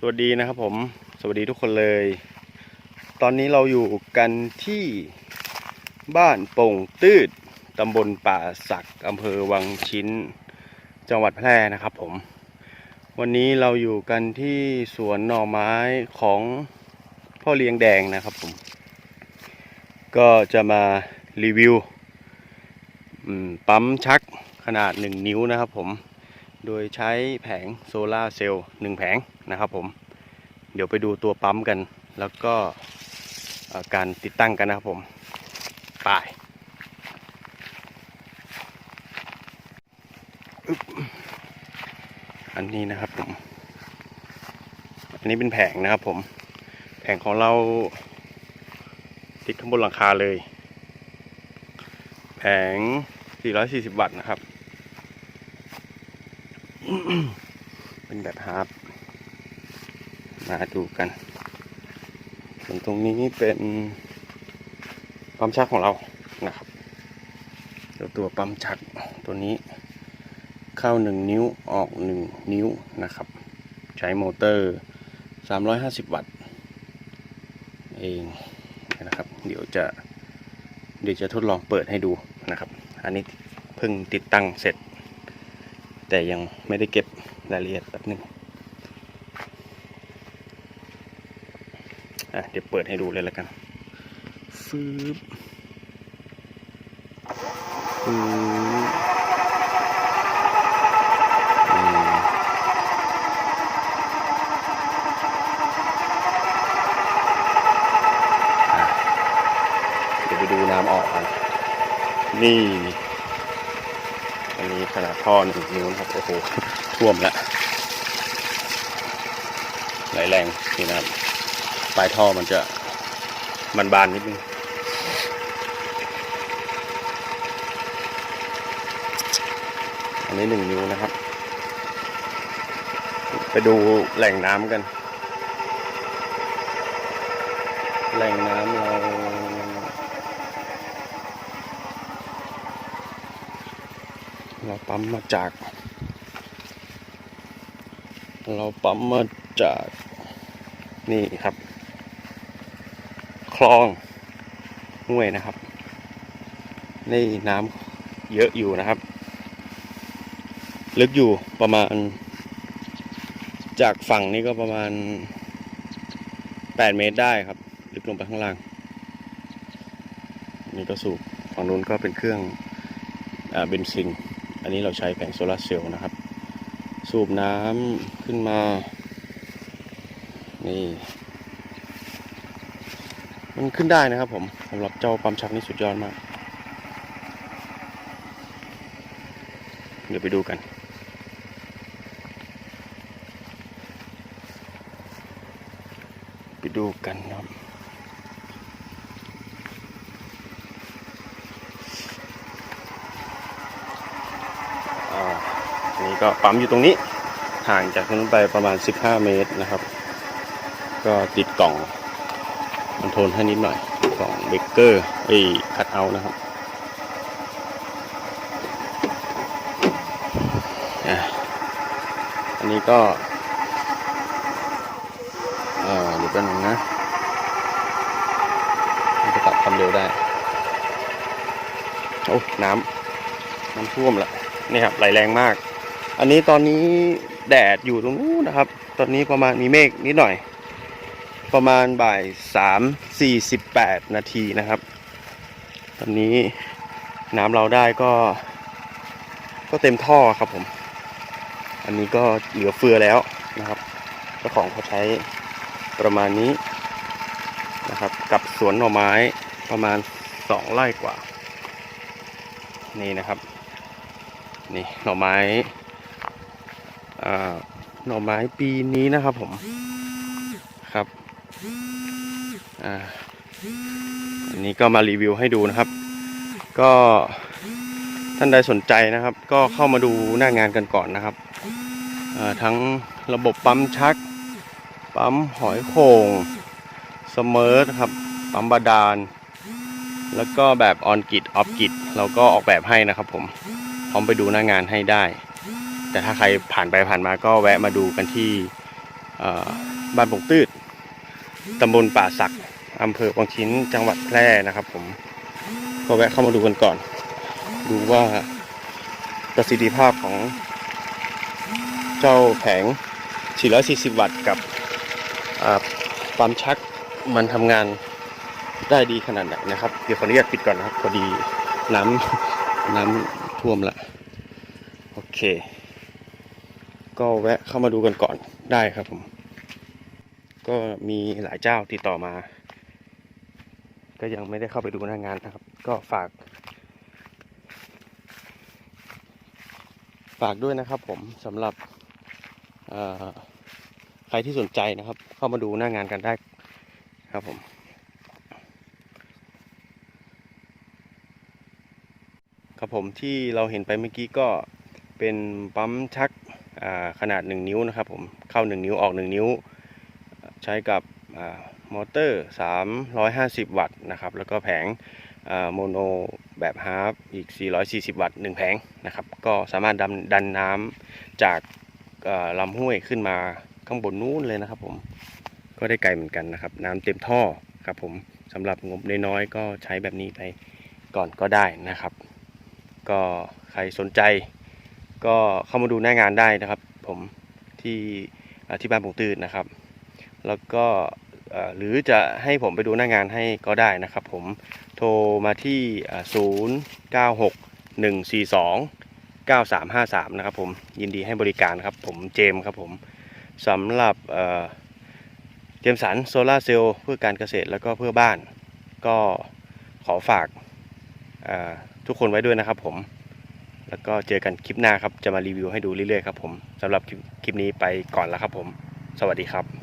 สวัสดีนะครับผม สวัสดีทุกคนเลย ตอนนี้เราอยู่กันที่บ้านโป่งตืดตำบลป่าสักอำเภอวังชิ้น จังหวัดแพร่นะครับผม วันนี้เราอยู่กันที่สวนหน่อไม้ของพ่อเลี้ยงแดงนะครับผม ก็จะมารีวิวปั๊มชักขนาด 1 นิ้วนะครับผม โดยใช้แผงโซลาเซลล์หนึ่งแผงนะครับผม เดี๋ยวไปดูตัวปั๊มกัน แล้วก็การติดตั้งกันนะครับผมไปอันนี้นะครับผม อันนี้เป็นแผงนะครับผม แผงของเราติดข้างบนหลังคาเลย แผง 440 วัตต์นะครับ เป็นแบบฮาร์ปมาดูกันส่วนตรงนี้เป็นปั๊มชักของเรานะครับเดี๋ยวตัวปั๊มชักตัวนี้เข้า 1 นิ้วออก 1 นิ้วนะครับ ใช้มอเตอร์ 350 วัตต์ เองนะครับ เดี๋ยวจะเดี๋ยวจะทดลองเปิดให้ดูนะครับ อันนี้เพิ่งติดตั้งเสร็จ แต่ยังไม่ได้เก็บรายละเอียดแป๊บหนึงอะเดี๋ยวเปิดให้ดูเลยแล้วกันฟืบฟืบอืมอะเดี๋ยวไปดูน้ำออกกันนี่ ขนาดท่อหนึ่งนิ้วนะครับ โอ้โห ท่วมแล้วไหลแรงนี่นะครับ ปลายท่อมันจะมันบานนิดนึงอันนี้หนึ่งนิ้วนะครับ ไปดูแหล่งน้ำกัน แหล่งน้ำเรา เราปั๊มมาจาก เราปั๊มมาจากนี่ครับ คลองห้วยนะครับ นี่น้ำเยอะอยู่นะครับ ลึกอยู่ประมาณ จากฝั่งนี้ก็ประมาณ 8 เมตรได้ครับ ลึกลงไปข้างล่าง นี่ก็สูบฝั่งนู้นก็เป็นเครื่องอเบนซิน อันนี้เราใช้แผงโซลาร์เซลล์นะครับ สูบน้ำขึ้นมา นี่ มันขึ้นได้นะครับผมสำหรับเจ้าปั๊มชักนี่สุดยอดมาก เดี๋ยวไปดูกันไปดูกันครับ อ่าอันนี้ ก็ปั๊มอยู่ตรงนี้ห่างจากถนนไปประมาณ 15 เมตรนะครับ ก็ติดกล่องคอนโทรลให้นิดหน่อยกล่องเบกเกอร์ไอ้คัดเอานะครับอันนี้ก็เอ่อเดี๋ยวกันงนะมันจะปรับความเร็วได้โอ้น้ำน้ำท่วมละนี่ครับไหลแรงมาก อันนี้ตอนนี้แดดอยู่ตรงนู้นนะครับ ตอนนี้ประมาณมีเมฆนิดหน่อย ประมาณบ่ายสามสี่สิบแปดนาทีนะครับ ตอนนี้น้ำเราได้ก็ ก็เต็มท่อครับผม อันนี้ก็เหลือเฟือแล้วนะครับเจ้าของเขาใช้ประมาณนี้นะครับ กับสวนหน่อไม้ประมาณสองไร่กว่า นี่นะครับ นี่หน่อไม้ หน่อไม้ปีนี้นะครับผมครับอ่าอันนี้ก็มารีวิวให้ดูนะครับ ก็ท่านใดสนใจนะครับ ก็เข้ามาดูหน้างานกันก่อนนะครับทั้งระบบปั๊มชัก ปั๊มหอยโข่งสเมิร์ทครับ ปั๊มบาดาล แล้วก็แบบออนกิดออฟกิดเราก็ออกแบบให้นะครับผม พร้อมไปดูหน้างานให้ได้ แต่ถ้าใครผ่านไปผ่านมาก็แวะมาดูกันที่บ้านปงตืดตำบลป่าสักอำเภอวังชิ้นจังหวัดแพร่นะครับ ผมก็แวะเข้ามาดูกันก่อน ดูว่าประสิทธิภาพของเจ้าแผง 440 วัตต์กับอ่าปั๊มชักมันทำงานได้ดีขนาดไหนนะครับ เดี๋ยวขออนุญาตปิดก่อนนะครับพอดีน้ำน้ำท่วมละโอเค ก็แวะเข้ามาดูกันก่อนได้ครับผม ก็มีหลายเจ้าติดต่อมา ก็ยังไม่ได้เข้าไปดูหน้างานนะครับ ก็ฝาก ฝากด้วยนะครับผมสำหรับใครที่สนใจนะครับ เข้ามาดูหน้างานกันได้ครับผมครับผมที่เราเห็นไปเมื่อกี้ก็เป็นปั๊มชัก ขนาด 1 นิ้วนะครับผมเข้า 1 นิ้วออก 1 นิ้ว ใช้กับอมอเตอร์ 350 วัตต์นะครับแล้วก็แผงโมโนแบบฮาร์ฟอีก 440 วัตต์1แผงนะครับก็สามารถดันดันน้ำจากลำห้วยขึ้นมาข้างบนนู้นเลยนะครับผมก็ได้ไกลเหมือนกันนะครับ น้ำเต็มท่อครับผมสำหรับงบน้อยๆก็ใช้แบบนี้ไปก่อนก็ได้นะครับ ก็ใครสนใจ ก็เข้ามาดูหน้างานได้นะครับ ผมที่อ่าที่บ้านปงตืดนะครับ แล้วก็หรือจะให้ผมไปดูหน้างานให้ก็ได้นะครับ ผมโทรมาที่ศูนย์เก้าหกหนึ่งสี่สองเก้าสามห้าสามนะครับผมยินดีให้บริการครับ ผมเจมส์ครับผมสำหรับเจมสันโซลาเซลล์เพื่อการเกษตรแล้วก็เพื่อบ้าน ก็ขอฝากทุกคนไว้ด้วยนะครับผม แล้วก็เจอกันคลิปหน้าครับ จะมารีวิวให้ดูเรื่อยๆครับผมสำหรับคลิปนี้ไปก่อนแล้วครับผม สวัสดีครับ